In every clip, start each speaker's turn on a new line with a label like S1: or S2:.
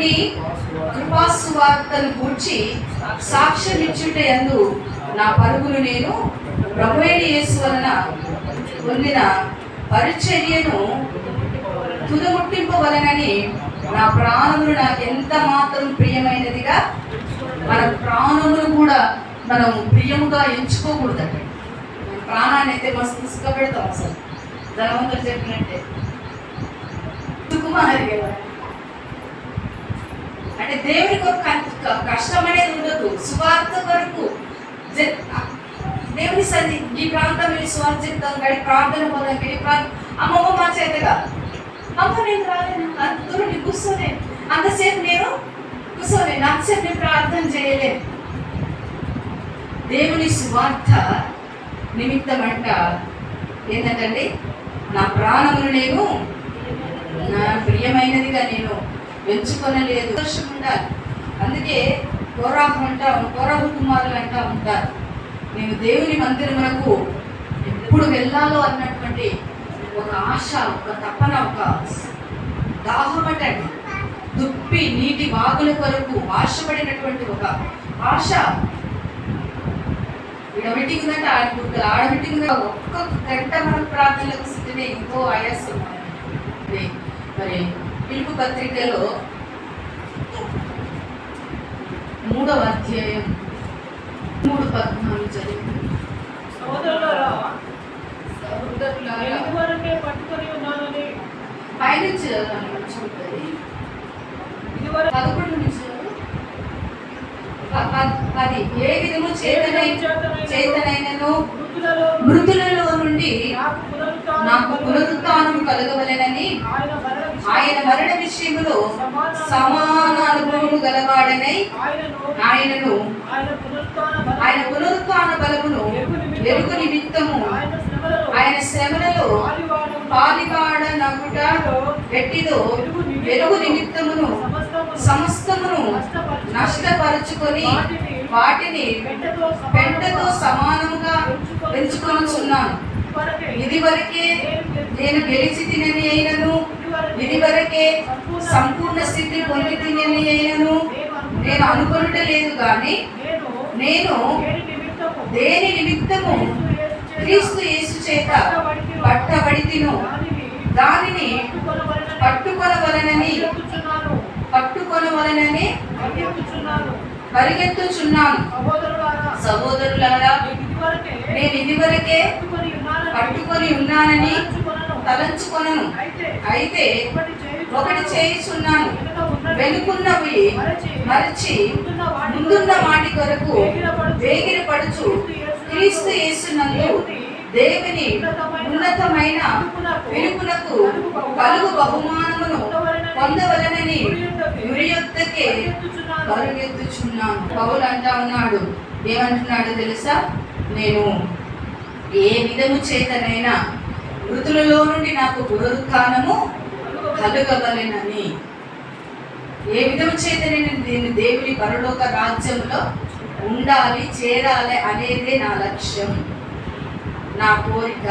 S1: దేవుని కృపాసువార్తను గూర్చి సాక్ష్యమిచ్చుట ఎందు నా పరుగును నేను ప్రభువైన యేసు వలన పొందిన పరిచర్యను తుదముట్టింపవలనని నా ప్రాణములు నాకు ఎంత మాత్రం ప్రియమైనదిగా మన ప్రాణములు కూడా మనం ప్రియముగా ఎంచుకోకూడదండి. ప్రాణాన్ని అయితే మస్తు ఇసుకపెడతాం అసలు. ధనవంతులు చెప్పినట్టే. సుకుమారి కదా అంటే దేవునికి ఒక క- కష్టం అనేది ఉండదు. సువార్త వరకు దేవుని సన్ని ఈ ప్రాంతం వెళ్ళి సువార్త చెప్తాం కానీ ప్రార్థన పొందాం కానీ ప్రార్థన అమ్మమ్మ మా చేత కాదు. అమ్మ నేను రాలేను. అంత దూరం నేను కూర్చోలేను. అంతసేపు నేను కూర్చోలేను. అంతసేపు నేను ప్రార్థన చేయలేను. దేవుని సువార్త నిమిత్తం అంట ఏంటంటే నా ప్రాణమును నేను నా ప్రియమైనదిగా నేను ఎంచుకొనలేదు. దోషం ఉండాలి. అందుకే కోరాహు అంటా కోరాహు కుమారులు అంటా ఉంటారు. నేను దేవుని మందిరమునకు ఎప్పుడు వెళ్ళాలో అన్నటువంటి ఒక ఆశ ఒక తపన ఒక దాహమటండి దుప్పి నీటి వాగుల కొరకు ఆశపడినటువంటి ఒక ఆశ. ఇక్కడ మీటింగ్ ఉందంటే ఆడ ఒక్క గంట మన ప్రార్థనలకు స్థితిని ఎంతో ఆయాసం. మరి పిలుపు పత్రికలో మూడవ అధ్యాయం మూడు పద్నాలుగు
S2: ఇదివరకే పట్టుకొని ఉన్నానని
S1: ఉంటుంది.
S2: ఇదివరకు
S1: పదకొండు నుంచి పది. ఏ విధము చేతనై చేతనైనను?
S2: మృతులలో
S1: మృతులలో నుండి
S2: నాకు
S1: పునరుత్నం కలగవలెనని
S2: ఆయన మరణ
S1: విషయంలో సమాన అనుభవము గలవాడనై
S2: ఆయనను ఆయన
S1: పునరుత్న బలమును వెలుగు నిమిత్తము
S2: ఆయన శ్రమలలో
S1: ఆయన నగుట
S2: పాలివాడను
S1: వెలుగు నిమిత్తమును సమస్తమును నష్టపరుచుకొని
S2: వాటిని పెంటతో
S1: సమానంగా పెంచుకొనుచున్నాను ఇది వరకే నేను గెలిచి తినని అయినను. ఇది వరకే సంపూర్ణ స్థితి పొంది తినని అయినను. నేను అనుకొనుట లేదు కానీ
S2: నేను దేని నిమిత్తము
S1: క్రీస్తు యేసు చేత పట్టబడి తిను. దానిని పట్టుకొనవలనని
S2: పట్టుకొనవలనని పరిగెత్తుచున్నాను.
S1: పరిగెత్తుచున్నాను
S2: సహోదరులారా,
S1: సహోదరులారా
S2: నేను
S1: నేను ఇదివరకే
S2: పట్టుకొని ఉన్నానని తలంచుకొనను. అయితే ఒకటి చేయుచున్నాను.
S1: వెనుకున్నవి
S2: మరచి ముందున్న వాటి
S1: కొరకు
S2: వేగిరపడుచు
S1: వేగిరపడుచు క్రీస్తు యేసునందు దేవుని ఉన్నతమైన పిలుపునకు కలుగు బహుమానమును పొందవలనని గురి యొద్దకే
S2: పరిగెత్తుచున్నాను.
S1: పౌలు అంటా ఉన్నాడు ఏమంటున్నాడు తెలుసా నేను ఏ విధము చేతనైనా మృతులలో నుండి నాకు పునరుత్నము కలుగవలెనని. ఏ విధము చేతనైనా నేను దీన్ని దేవుని పరలోక రాజ్యంలో ఉండాలి చేరాలి అనేదే నా లక్ష్యం. నా కోరిక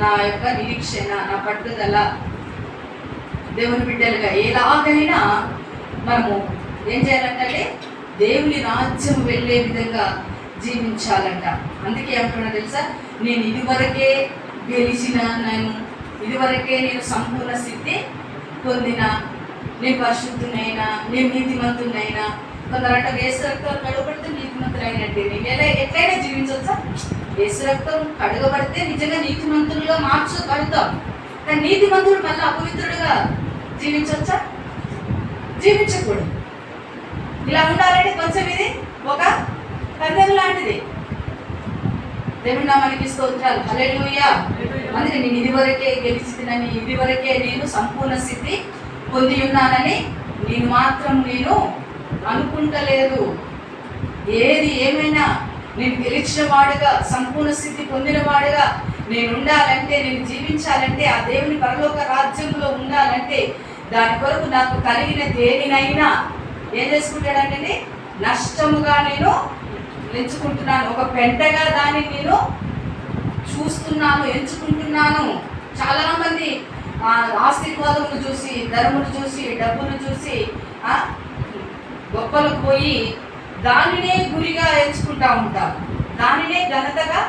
S1: నా యొక్క నిరీక్షణ నా పట్టుదల దేవుని బిడ్డలుగా ఎలాగైనా మనము ఏం చేయాలంటే దేవుని రాజ్యం వెళ్ళే విధంగా జీవించాలంట. అందుకే ఏమంటున్నా తెలుసా? నేను ఇదివరకే గెలిచిన నేను ఇదివరకే నేను సంపూర్ణ స్థితి పొందిన నేను పరిశుద్ధునైనా నేను నీతిమంతునైనా కొందరంట వేసు రక్తం కడగబడితే నీతిమంతులు అయినట్టు నేను ఎలా ఎట్లయినా జీవించవచ్చా? వేసు రక్తం కడగబడితే నిజంగా నీతిమంతులుగా కడుతాం కానీ నీతిమంతుడు మళ్ళీ అపవిత్రుడుగా జీవించవచ్చా? జీవించకూడదు. ఇలా ఉండాలంటే కొంచెం ఇది ఒక పందెం లాంటిది. దేవుని నామానికి స్తోత్రాలు. హల్లెలూయా. అందుకే నేను ఇదివరకే గెలిచినని ఇదివరకే నేను సంపూర్ణ స్థితి పొంది ఉన్నానని నేను మాత్రం నేను అనుకుంటలేదు. ఏది ఏమైనా నేను గెలిచిన వాడుగా సంపూర్ణ స్థితి పొందిన వాడుగా నేను ఉండాలంటే నేను జీవించాలంటే ఆ దేవుని పరలోక రాజ్యంలో ఉండాలంటే దాని కొరకు నాకు కలిగిన దేనినైనా ఏం చేసుకుంటాడంటే నష్టముగా నేను ఎంచుకుంటున్నాను. ఒక పెంటగా దాన్ని నేను చూస్తున్నాను ఎంచుకుంటున్నాను. చాలా మంది ఆశీర్వాదమును చూసి ధర్మును చూసి డబ్బును చూసి గొప్పలు గొప్పలకు పోయి దానినే గురిగా ఎంచుకుంటా ఉంటారు. దానినే ఘనతగా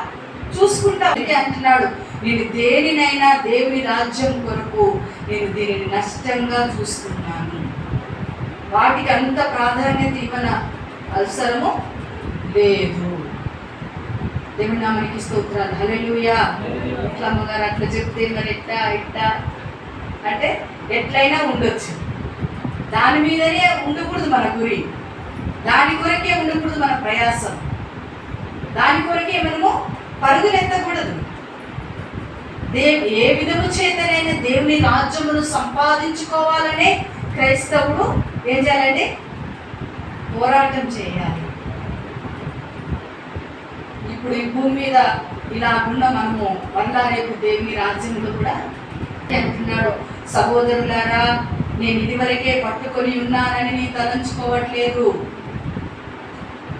S1: చూసుకుంటా అంటున్నాడు నేను దేనినైనా దేవుని రాజ్యం కొరకు నేను దీనిని నష్టంగా చూస్తున్నాను. వాటికి అంత ప్రాధాన్యత ఇవ్వన అవసరము లేదు దేవుని నామానికి స్తోత్రాలు. హల్లెలూయా. ఇట్లా అమ్మగారు అట్లా చెప్తే మరి ఎట్టా ఇట్టా అంటే ఎట్లయినా ఉండొచ్చు. దాని మీదనే ఉండకూడదు మన గురి. దాని కొరకే ఉండకూడదు మన ప్రయాసం. దాని కొరకే మనము పరుగులెత్తకూడదు. దేవ్ ఏ విధము చేతనైనా దేవుని రాజ్యమును సంపాదించుకోవాలనే క్రైస్తవుడు ఏం చేయాలండి పోరాటం చేయాలి. ఇప్పుడు ఈ భూమి మీద ఇలా ఉన్న మనము మళ్ళా రేపు దేవి రాజ్యంలో కూడా అంటున్నాడు. సహోదరులారా నేను ఇదివరకే పట్టుకొని ఉన్నానని నీ తలంచుకోవట్లేదు.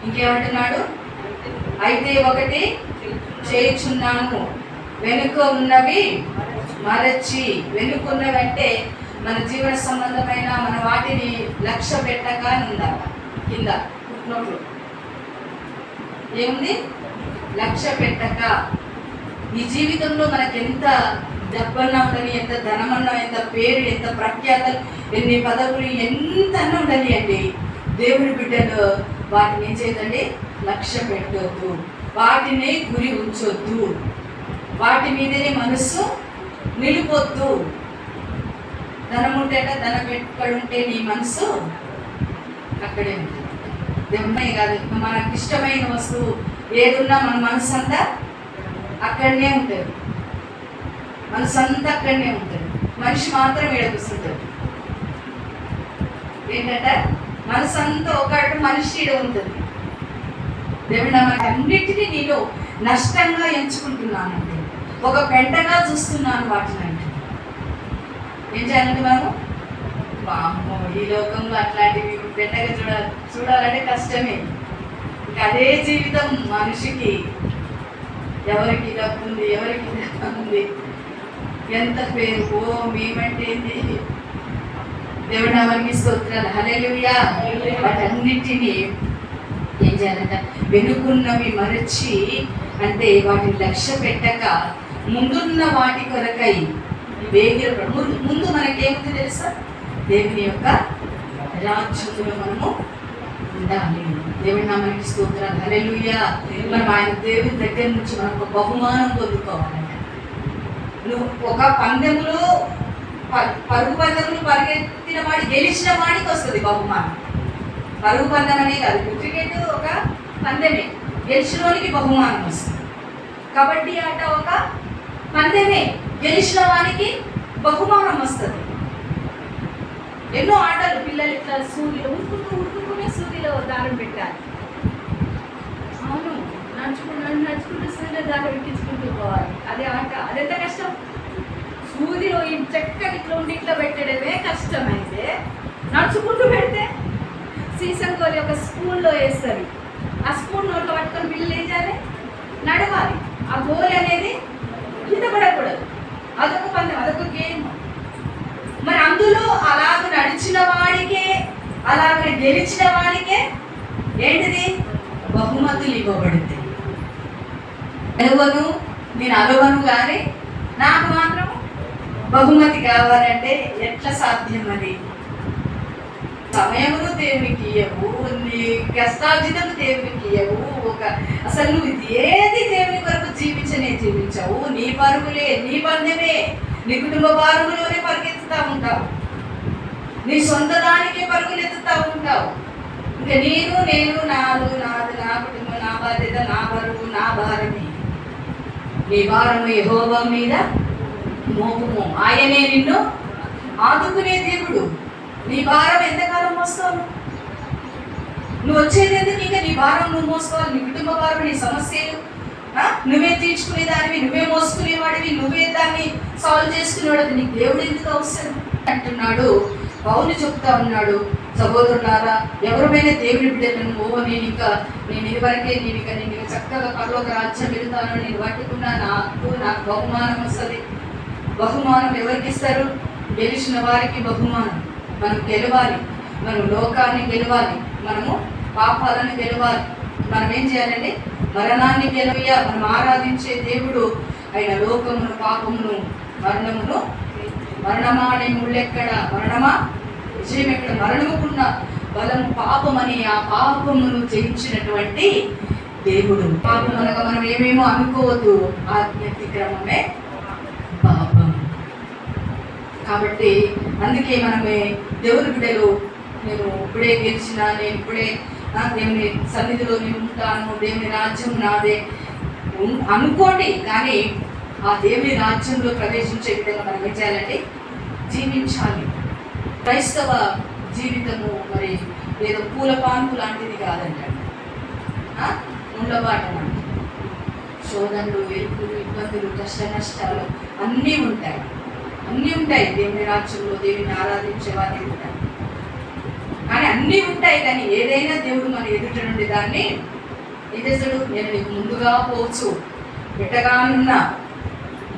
S1: ఇంకేమంటున్నాడు? అయితే ఒకటి చేయుచున్నాను వెనుక ఉన్నవి మరచి వెనుకున్నవంటే మన జీవన సంబంధమైన మన వాటిని లక్ష్య పెట్టక ఉందా కింద పుట్టినోట్లు ఏముంది? లక్ష్య పెట్టక ఈ జీవితంలో మనకి ఎంత డబ్బన్నా ఉండని ఎంత ధనమన్నా ఎంత పేరు ఎంత ప్రఖ్యాతలు ఎన్ని పదవులు ఎంత అన్నా ఉండని అండి. దేవుని బిడ్డలు వాటిని ఏం చేయదండి లక్ష్య పెట్టొద్దు. వాటిని గురి ఉంచొద్దు. వాటి మీదనే మనస్సు నిలిపొద్దు. ధనం ఉంటేట ధనం ఉంటే నీ మనసు అక్కడే ఉంటుంది. దెమ్మయి కాదు. మనకి ఇష్టమైన వస్తువు. ఏదున్నా మన మనసు అంతా అక్కడనే ఉంటుంది. మనసు అంతా అక్కడనే ఉంటుంది. మనిషి మాత్రం ఏడుపుస్తుంటాడు ఏంటంటే మనసు అంతా ఒకటి మనిషి ఈడ ఉంటుంది. దేవుడు అన్నిటినీ నేను నష్టంగా ఎంచుకుంటున్నానండి. ఒక పెంటగా చూస్తున్నాను వాటిని అంటే ఏం చేయాలంటే మనము వామ్మో ఈ లోకంలో అట్లాంటివి పెద్దగా చూడ చూడాలంటే కష్టమే. అదే జీవితం మనిషికి. ఎవరికి డబ్బు ఉంది ఎవరికి ఉంది ఎంత పేరు ఓ మేమంటే ఏంది దేవుడు నామానికి స్తోత్రాలు. హల్లెలూయా. వాటన్నిటిని ఏం చేయాలంట? వెనుకున్నవి మరచి అంటే వాటిని లక్ష్య పెట్టక ముందున్న వాటి కొరకై వేగిర ముందు ముందు మనకేముంది తెలుసా? దేవుని యొక్క రాజ్యంలో మనము దేవుడి నామానికి స్తోత్రాలు. హల్లెలూయా. మనం ఆయన దేవుని దగ్గర నుంచి మనం ఒక బహుమానం పొందుకోవాలంట నువ్వు ఒక పందెంలో పరుగు పందెములు పరిగెత్తిన వాడి గెలిచిన వాడికి వస్తుంది బహుమానం. పరుగు పందెం అనే కాదు క్రికెట్ ఒక పందెమే. గెలిచినోనికి బహుమానం వస్తుంది. కబడ్డీ ఆట ఒక పందెమే. గెలిచిన వానికి బహుమానం వస్తుంది. ఎన్నో ఆటలు పిల్లలు ఇట్లా సూదిలో ఉరుకుతూ ఉరుకుతూనే దారం పెట్టాలి. అవును నడుచుకుంటూ నడుచుకుంటూ సూదిలో దారం ఎక్కించుకుంటూ పోవాలి. అదే ఆట అదెంత కష్టం? సూదిలో ఈ చక్కగా ఇట్లా ఉండి ఇట్లా పెట్టడమే కష్టమైతే నడుచుకుంటూ పెడితే సీసం కోరి ఒక స్పూన్లో వేస్తారు. ఆ స్పూన్ నోట్లో పట్టుకొని బిల్లు వేయాలి నడవాలి. ఆ గోలి అనేది కింద పడకూడదు. అదొక పందెం అదొక గేమ్. మరి అందులో అలాగ నడిచిన వాడికే అలాగ గెలిచిన వారికే ఏంటిది? బహుమతులు ఇవ్వబడింది అలవను నేను అలవను కానీ నాకు మాత్రం బహుమతి కావాలంటే ఎట్లా సాధ్యం అది సమయమును దేవునికి ఇయ్యవు నీ కష్టార్జితము దేవునికి ఇయ్యవు ఒక అసలు నువ్వు ఇది ఏది దేవుని కొరకు జీవించనే జీవించవు. నీ పరుగులే నీ బంధమే నీ కుటుంబ పరుగులోనే పరిగెత్తుతా ఉంటావు. నీ సొంత దానికి పరుగులు ఎత్తుతా ఉంటావు. ఇంకా నేను నేను నాదు నాది నా కుటుంబం నా బాధ్యత నా బరువు నా భారమే. నీ భారము యెహోవా మీద మోపము. ఆయనే నిన్ను ఆదుకునే దేవుడు. నీ భారం ఎంతకాలం మోస్తావు? నువ్వు వచ్చేది ఎందుకు? ఇంకా నీ భారం నువ్వు మోసుకోవాలి. నీ కుటుంబ భారం నీ సమస్యలు నువ్వే తీర్చుకునేదానివి నువ్వే మోసుకునేవాడివి నువ్వే దాన్ని సాల్వ్ చేసుకునేవాడివి. నీకు దేవుడు ఎందుకు అవసరం? అంటున్నాడు పౌలు చెప్తా ఉన్నాడు సహోదరులారా ఎవరిపైన దేవుని బిడ్డలను ఓ నేను ఇంకా నేను ఇదివరకే నేను ఇక నేను చక్కగా పర్లోక రాజ్యం వెళ్తాను నేను పట్టుకున్నా నాకు నాకు బహుమానం వస్తుంది. బహుమానం ఎవరికి ఇస్తారు? గెలిచిన వారికి బహుమానం. మనం గెలవాలి. మనం లోకాన్ని గెలవాలి. మనము పాపాలను గెలవాలి. మనం ఏం చేయాలండి మరణాన్ని గెలవయ్య. మనం ఆరాధించే దేవుడు ఆయన లోకమును పాపమును మరణమును మరణమా అనే ముళ్ళెక్కడ? మరణమా? విజయం ఎక్కడ? మరణముకున్న బలము పాపమని ఆ పాపమును జయించినటువంటి దేవుడు. పాపం అనగా మనం ఏమేమో అనుకోవద్దు. ఆత్మీయతిక్రమమే పాపం. కాబట్టి అందుకే మనమే దేవుని బిడ్డలు నేను ఇప్పుడే గెలిచిన నేను ఇప్పుడే నా దేవుని సన్నిధిలో నేను ఉంటాను దేవుని రాజ్యం నాదే. అనుకోండి కానీ ఆ దేవుని రాజ్యంలో ప్రవేశించే విధంగా మనం ఏం చేయాలంటే జీవించాలి. క్రైస్తవ జీవితము మరి ఏదో పూల పాన్పు లాంటిది కాదంటండి. ఉండబాట ఉండబాటం శోధనలు ఎరుపులు ఇబ్బందులు కష్ట నష్టాలు అన్నీ ఉంటాయి. అన్నీ ఉంటాయి. దేవుని రాజ్యంలో దేవుని ఆరాధించే వారి ఉంటాయి కానీ అన్నీ ఉంటాయి కానీ ఏదైనా దేవుడు మన ఎదుట నుండి దాన్ని ఏం చేస్తాడు నేను నీకు ముందుగా పోవచ్చు. పెట్టగానున్నా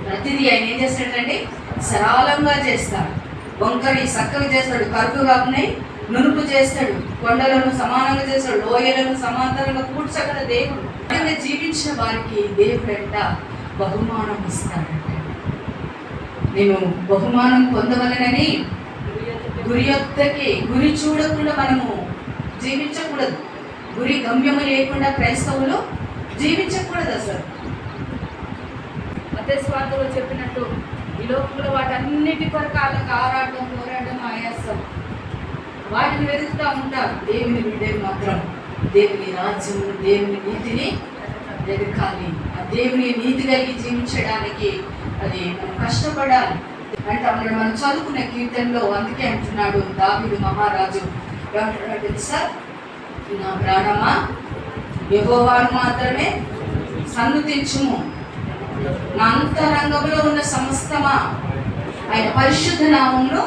S1: ప్రతిదీ ఆయన ఏం చేస్తాడంటే సరళంగా చేస్తాడు. వంకరి చక్కగా చేస్తాడు. కరుకుగా ఉన్నాయి నునుపు చేస్తాడు. కొండలను సమానంగా చేస్తాడు. లోయలను సమాంతరంగా కూర్చగల దేవుడు. ఆయన జీవించిన వారికి దేవుడు ఎంత బహుమానం ఇస్తాడంట నేను బహుమానం పొందవలనని గురి యొక్కకి గురి చూడకుండా మనము జీవించకూడదు. గురి గమ్యము లేకుండా క్రైస్తవులు జీవించకూడదు అసలు. మతస్వార్థలో చెప్పినట్టు ఈ లోకంలో వాటన్నిటి కొరకు వాళ్ళకి ఆరాటం పోరాటం ఆయాసం. వాటిని వెతుకుతూ ఉంటారు. దేవుని విడే మాత్రం. దేవుని రాజ్యం దేవుని నీతిని వెతకాలి. ఆ దేవుని నీతి కలిగి జీవించడానికి అది మనం కష్టపడాలి. అంటే అప్పుడు మనం చదువుకునే కీర్తనలో అందుకే అంటున్నాడు దావిడు మహారాజు. తెలుసా? నా ప్రాణమా? యెహోవాను మాత్రమే సన్నతించుము. నా అంతరంగంలో ఉన్న సమస్తమా ఆయన పరిశుద్ధ నామంలో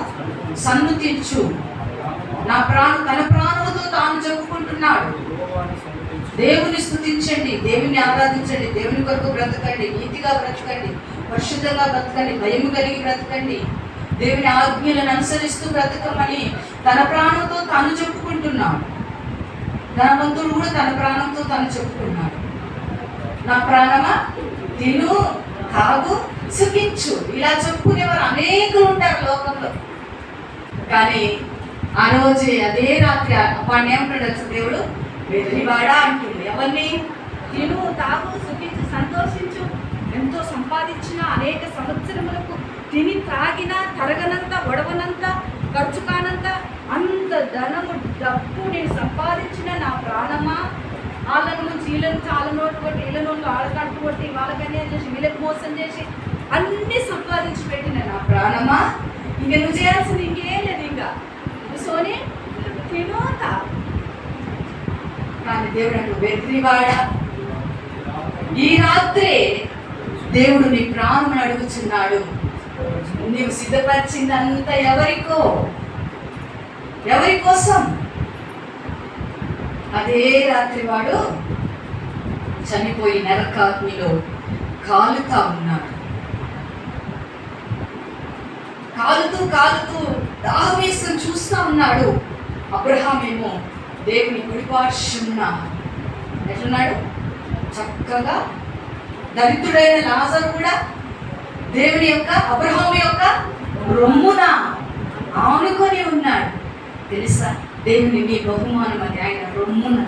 S1: సన్నుతించు నా ప్రాణ తన ప్రాణముతో తాను చెప్పుకుంటున్నాడు దేవుని స్థుతించండి దేవుని ఆరాధించండి దేవుని కొరకు బ్రతకండి నీతిగా బ్రతకండి పరిశుద్ధంగా బ్రతకండి భయము కలిగి బ్రతకండి. దేవుని ఆజ్ఞలను అనుసరిస్తూ బ్రతకమని తన ప్రాణంతో తాను చెప్పుకుంటున్నాడు. ధనవంతుడు కూడా తన ప్రాణంతో తాను చెప్పుకున్నాడు నా ప్రాణమా? తిను తాగు సుఖించు. ఇలా చెప్పుకునేవారు అనేకులు ఉంటారు లోకంలో. కానీ ఆ రోజే అదే రాత్రి వాడిని ఏమంటాడు దేవుడు వెళ్ళివాడా అంటుంది. ఎవరిని?
S2: తిను తాగు సుఖించు సంతోషించు. ఎంతో సంపాదించిన అనేక సంవత్సరములకు తిని తాగిన తరగనంత ఒడవనంత ఖర్చు కానంత అంత ధనము డబ్బు నేను సంపాదించిన నా ప్రాణమా? వాళ్ళ నుంచి వీళ్ళని చాలా నోటు కొట్టి వీళ్ళ నోట్లు వాళ్ళ కట్టు కొట్టి అని చేసి వీళ్ళకి మోసం చేసి అన్నీ సంపాదించి పెట్టిన నా
S1: ప్రాణమా?
S2: ఇంక నువ్వు చేయాల్సింది ఇంకేం లేదు ఇంకా. సోని తిను
S1: కానీ దేవుడు అంటూ వెర్రివాడా. ఈ రాత్రే దేవుడు నీ ప్రాణం అడుగుచున్నాడు. నీవు సిద్ధపరిచిందంత ఎవరికో? ఎవరి కోసం? అదే రాత్రి వాడు చనిపోయి నరకాగ్నిలో కాలుతా ఉన్నాడు. కాలుతూ కాలుతూ దాహవేశం చూస్తూ చూస్తా ఉన్నాడు. అబ్రహాం ఏమో దేవుని కుడిపార్శ్వమున ఎట్లున్నాడు? చక్కగా దరిద్రుడైన లాజర్ కూడా దేవుని యొక్క అబ్రహాం యొక్క రొమ్మున ఆనుకొని ఉన్నాడు. తెలుసా? దేవుని నీ బహుమానం అది ఆయన రొమ్మున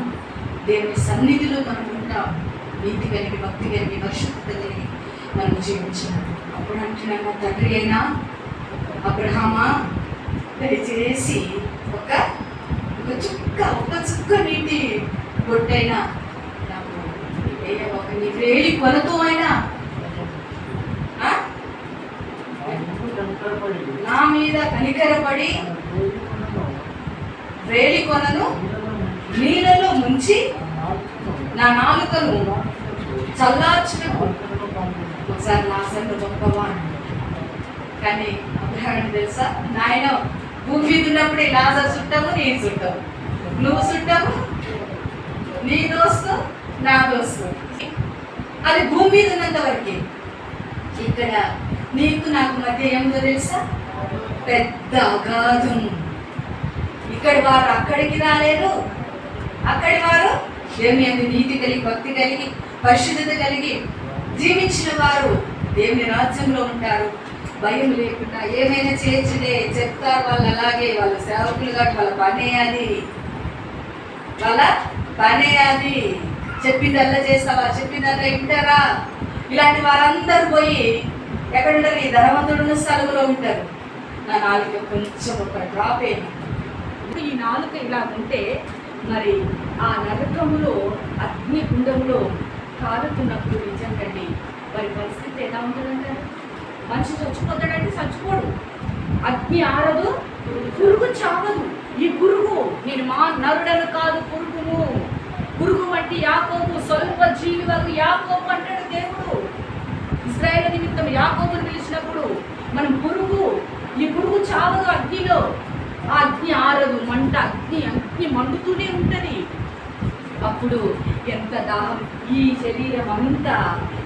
S1: దేవుని సన్నిధిలో మనం ఉంటాం నీతి కలిగి భక్తి కలిగి పరిశుద్ధత కలిగి మనం జీవించాలి అప్పుడు అంటున్నాను మా తండ్రి అయినా అబ్రహమా దయచేసి ఒక ఒక చుక్క ఒక చుక్క నీటి గొడ్డైనా నాకు ఒక నీ వేలి కొనతో అయినా ఆ? నా మీద కనికరపడి కొనను నీళ్ళలో ముంచి నా నాలుకను చల్లార్చినప్పుడు ఒకసారి లాసన్ను గొప్పవా కానీ ఉదాహరణ తెలుసా? నాయన భూమి మీద ఉన్నప్పుడు లాజర్ చుట్టాము నేను చుట్టాము నువ్వు చుట్టాము నీ దోస్తు నా దోస్తు. అది భూమి మీద ఉన్నంత వరకే. ఇక్కడ నీకు నాకు మధ్య ఏముందో తెలుసా? పెద్ద అగాధం. ఇక్కడి వారు అక్కడికి రాలేరు అక్కడి వారు దేవుని అందు నీతి కలిగి భక్తి కలిగి పరిశుద్ధత కలిగి జీవించిన వారు దేవుని రాజ్యంలో ఉంటారు. భయం లేకుండా ఏమైనా చేయొచ్చులే చెప్తారు వాళ్ళు అలాగే వాళ్ళ సేవకులుగా వాళ్ళ పనే అది. వాళ్ళ పనే అది. చెప్పిందల్లా చేస్తావా? చెప్పిందల్లా వింటారా? ఇలాంటి వారందరూ పోయి ఎక్కడ ఉంటారు ఈ ధనవంతుడున్న స్థలంలో ఉంటారు. నా నాలుగు కొంచెం ఒక డ్రాప్ అయింది
S2: ఈ నాలుక ఇలా ఉంటే మరి ఆ నరకములో అగ్ని గుండంలో కాలుతున్నప్పుడు నిజంగండి వారి పరిస్థితి ఎలా ఉంటుందంటారు? మనిషి చచ్చిపోతాడంటే చచ్చిపోడు. అగ్ని ఆరదు పురుగు చావదు. ఈ పురుగు నేను మా నరుడను కాదు పురుగును పురుగు వంటి యాకోబు స్వల్ప జీవి వరకు యాకోబు అంటాడు దేవుడు. ఇస్రాయేల్ నిమిత్తం యాకోబును పిలిచినప్పుడు మనం పురుగు ఈ పురుగు చావదు అగ్నిలో. ఆ అగ్ని ఆరదు మంట అగ్ని అగ్ని మండుతూనే ఉంటుంది. అప్పుడు ఎంత దాహం ఈ శరీరం అంతా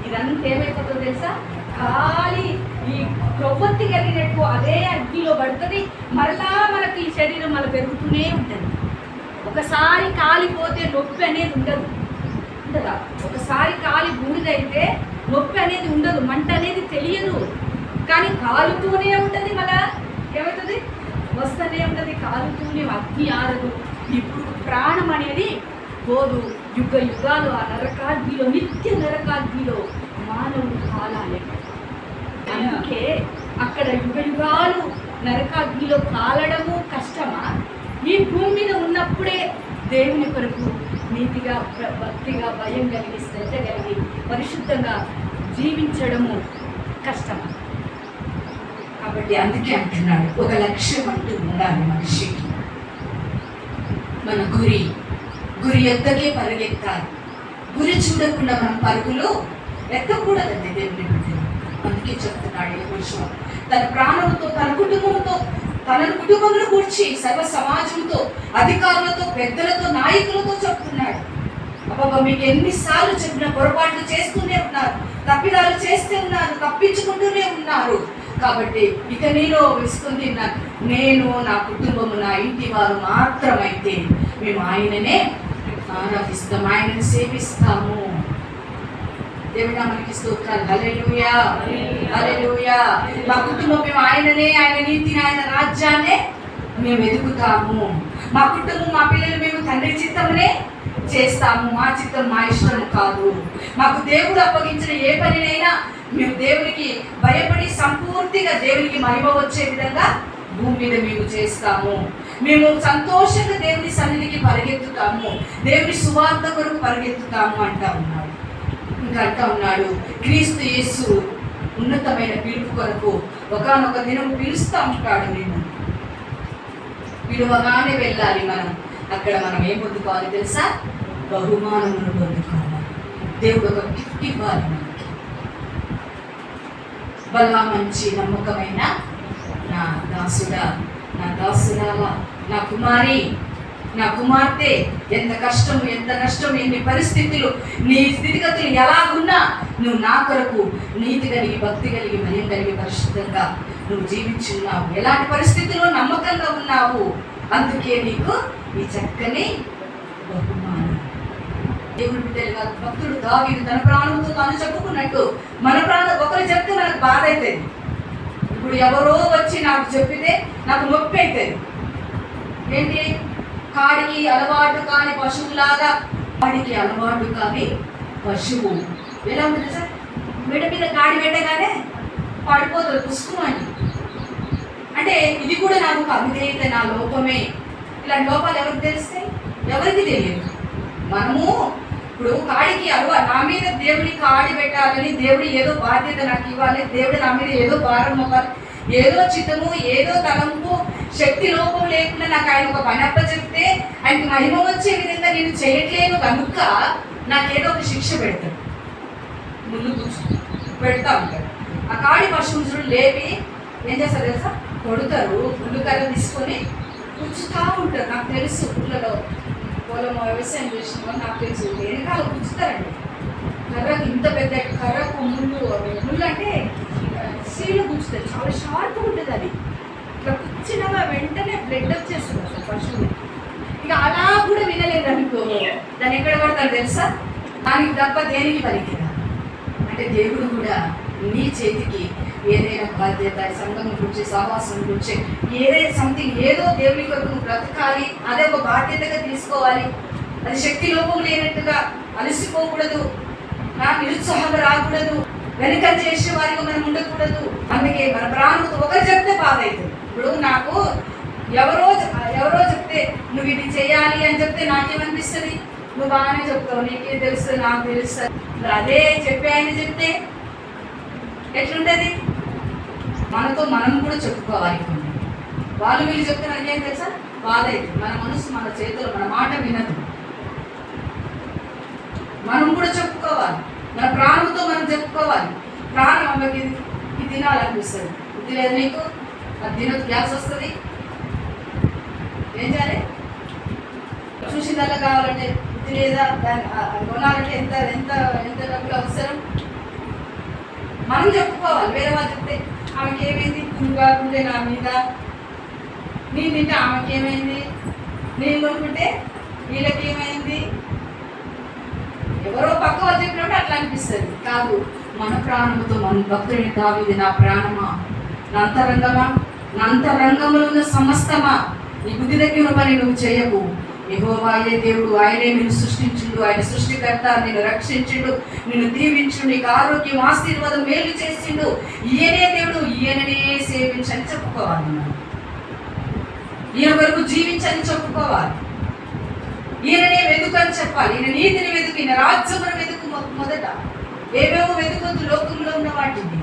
S2: ఇదంతా ఏమైపోతుందో తెలుసా? ఖాళీ ఈ కొవ్వొత్తి కలిగినట్టు అదే అగ్నిలో పడుతుంది. మరలా మనకి ఈ శరీరం మళ్ళీ పెరుగుతూనే ఉంటుంది. ఒకసారి కాలిపోతే నొప్పి అనేది ఉండదు. ఉండదా? ఒకసారి కాలి బూడిదైతే నొప్పి అనేది ఉండదు మంట అనేది తెలియదు. కానీ కాలుతూనే ఉంటుంది మళ్ళా. ఏమవుతుంది? వస్తూనే ఉంటుంది కాలుతూనే అగ్ని ఆరదు. ఇప్పుడు ప్రాణం అనేది పోదు యుగ యుగాలు ఆ నరకాగ్నిలో నిత్య నరకాగ్నిలో మానవుడు కాలాలి. అందుకే అక్కడ యుగ యుగాలు నరకాగ్నిలో కాలడము కష్టమా? ఈ భూమి మీద ఉన్నప్పుడే దేవుని కొరకు నీతిగా భక్తిగా భయం కలిగి శ్రద్ధ కలిగి పరిశుద్ధంగా జీవించడము కష్టమా?
S1: కాబట్టి అందుకే అంటున్నాడు ఒక లక్ష్యం అంటూ ఉండాలి మనిషికి. మన గురి గురి ఎద్దకే పరిగెత్తాలి. గురి చూడకుండా మనం పరుగులు ఎక్కకూడదండి దేవుని బిడ్డలు. అందుకే చెప్తున్నాడు ఈ విషయం తన ప్రాణంతో తన కుటుంబంతో తన కుటుంబంలో కూర్చి సర్వ సమాజంతో అధికారులతో పెద్దలతో నాయకులతో చెప్తున్నాడు. అబ్బాబా మీకు ఎన్నిసార్లు చెప్పిన పొరపాట్లు చేస్తూనే ఉన్నారు తప్పిదాలు చేస్తూ ఉన్నారు తప్పించుకుంటూనే ఉన్నారు. కాబట్టి ఇక నేను విసుకుంది నేను నా కుటుంబము నా ఇంటి వారు మాత్రమైతే మేము ఆయననే ఆరాధిస్తాం ఆయనను సేవిస్తాము. దేవుడా మనకి స్తోత్రాలు. హల్లెలూయా. హల్లెలూయా. మా కుటుంబం మేము ఆయననే ఆయన నీతిని ఆయన రాజ్యాన్నే మేము ఎదుగుతాము. మా కుటుంబం మా పిల్లలు మేము తండ్రి చిత్తమునే చేస్తాము మా చిత్తం మా ఇష్టం కాదు. మాకు దేవుడు అప్పగించిన ఏ పనినైనా మేము దేవునికి భయపడి సంపూర్తిగా దేవునికి మహిమ వచ్చే విధంగా భూమి మీద మేము చేస్తాము. మేము సంతోషంగా దేవుని సన్నిధికి పరిగెత్తుతాము. దేవుని సువార్త కొరకు పరిగెత్తుతాము అంటా ఉన్నాడు. ఇంకా అంటా ఉన్నాడు క్రీస్తు యేసు ఉన్నతమైన పిలుపు కొరకు ఒకనొక దినం పిలుస్తూ ఉంటాడు నేను పిలువగానే వెళ్ళాలి మనం. అక్కడ మనం ఏం పొందుకోవాలి తెలుసా? బహుమానమును పొందుకోవాలి దేవుడు ఒక గిఫ్ట్ ఇవ్వాలి మనకి. బలా మంచి నమ్మకమైన నా దాసుడా నా దాసురాలా నా కుమారి నా కుమార్తె ఎంత కష్టము ఎంత నష్టం ఎన్ని పరిస్థితులు నీ స్థితిగతులు ఎలాగున్నా నువ్వు నా కొరకు నీతి కలిగి భక్తి కలిగి భయం కలిగి పరిశుద్ధంగా నువ్వు జీవించున్నావు. ఎలాంటి పరిస్థితుల్లో నమ్మకంగా ఉన్నావు? అందుకే నీకు ఈ చక్కని బహుమానం దేవుని బిడ్డలుగా భక్తుడు దావీదు తన ప్రాణంతో తాను చెప్పుకున్నట్టు మన ప్రాణం ఒకరు చెప్తే మనకు బాధ అవుతుంది ఇప్పుడు ఎవరో వచ్చి నాకు చెప్పితే నాకు నొప్పి అవుతుంది ఏంటి? కాడికి అలవాటు కాని పశువులాగా కాడికి అలవాటు కాని పశువు. ఎలా ఉంటుంది సార్ మెడ మీద కాడి పెట్టగానే పడిపోతుంది పుష్కమని అంటే ఇది కూడా నాకు అవిధేయత నా లోపమే. ఇలాంటి లోపాలు ఎవరికి తెలిస్తే ఎవరికి తెలియదు. మనము ఇప్పుడు కాడికి అలవా నా మీద దేవుడి కాడి పెట్టాలని దేవుడు ఏదో బాధ్యత నాకు ఇవ్వాలి దేవుడు నా మీద ఏదో భారం అవ్వాలి ఏదో చిత్తము ఏదో తలంపు శక్తి లోపం లేకుండా నాకు ఆయన ఒక పని అప్ప చెప్తే ఆయనకి మహిమ వచ్చే విధంగా నేను చేయట్లేను కనుక నాకేదో ఒక శిక్ష పెడతాడు. ముందు కూర్చో పెడతా ఉంటాడు. ఆ కాడి పశువులు లేపి ఏం చేస్తారు తెలుసా? కొడతారు గుండు కర్ర తీసుకొని కూర్చుతా ఉంటారు. నాకు తెలుసు ఊళ్ళలో పొలం వ్యవసాయం చేసిన వాళ్ళు నాకు తెలుసు. వెనకాల కూర్చుతారండి కర్రకు ఇంత పెద్ద కర్రకు ముళ్ళు అవి ముళ్ళు అంటే సీలు
S2: సిస్టర్ చాలా షార్ప్ ఉంటుంది అది. ఇట్లా కూర్చున్నగా వెంటనే బ్లడ్ వచ్చేస్తుంది అసలు పశువు
S1: ఇక అలా కూడా వినలేదు అనుకో. దాన్ని ఎక్కడ పడతారు తెలుసా? దానికి తప్ప దేనికి పలికిన అంటే దేవుడు కూడా నీ చేతికి ఏదైనా బాధ్యత సంఘం గురించి సహవాసం గురించి ఏదైనా సంథింగ్ ఏదో దేవుని కొరకు బ్రతకాలి అదే ఒక బాధ్యతగా తీసుకోవాలి. అది శక్తి లోపం లేనట్టుగా అలసిపోకూడదు. నా నిరుత్సాహం రాకూడదు. వెనుక చేసే వారికి మనం ఉండకూడదు. అందుకే మన ప్రాణంతో ఒకరు చెప్తే బాధ అవుతుంది ఇప్పుడు నాకు ఎవరో ఎవరో చెప్తే నువ్వు ఇది చేయాలి అని చెప్తే నాకేమనిపిస్తుంది? నువ్వు బాగానే చెప్తావు. నీకే తెలుస్తుంది నాకు తెలుస్తుంది అదే చెప్పే ఆయన చెప్తే ఎట్లుంటది? మనతో మనం కూడా చెప్పుకోవాలి కొన్ని వాళ్ళు వీళ్ళు చెప్తే నాకేం తెలుసా? బాధ మన మనసు మన చేతిలో మన మాట వినదు. మనం కూడా చెప్పుకోవాలి. మన ప్రాణంతో మనం చెప్పుకోవాలి. ప్రాణం అమ్మకి ఇది తినాలనిపిస్తుంది ఇది లేదు నీకు అది తినదు గ్యాస్ వస్తుంది. ఏం చేయాలి? చూసిందల్లా కావాలంటే ఇది లేదా? దాన్ని అది కొనాలంటే ఎంత ఎంత ఎంత డబ్బులు అవసరం? మనం చెప్పుకోవాలి. వేరే వాళ్ళు చెప్తే ఆమెకేమైంది? ఏమైంది నా మీద. నేను తింటే ఆమెకేమైంది? నేను కొనుక్కుంటే వీళ్ళకేమైంది? ఎవరో పక్క వాళ్ళు అట్లా అనిపిస్తుంది. కాదు మన ప్రాణముతో మన భక్తుడిని దావిది నా ప్రాణమా? నా అంతరంగమా? నా అంతరంగంలో ఉన్న సమస్తమా? నీ బుద్ధి దగ్గర పని నువ్వు చేయకు. యహోవాయే దేవుడు? ఆయనే నిన్ను సృష్టించుడు. ఆయన సృష్టికర్త నిన్ను రక్షించుడు. నిన్ను దీవించుడు. నీకు ఆరోగ్యం ఆశీర్వాదం మేలు చేసిండు. ఈయనే దేవుడు. ఈయననే సేవించని చెప్పుకోవాలి మనం. ఈయన వరకు జీవించని చెప్పుకోవాలి. ఈయననే వెతుకని చెప్పాలి. ఈయన నీతిని వెతుకు ఈయన రాజ్యమును వెతుకు మొదట. ఏవేవో వెతుకొద్దు లోకంలో ఉన్న వాటిని.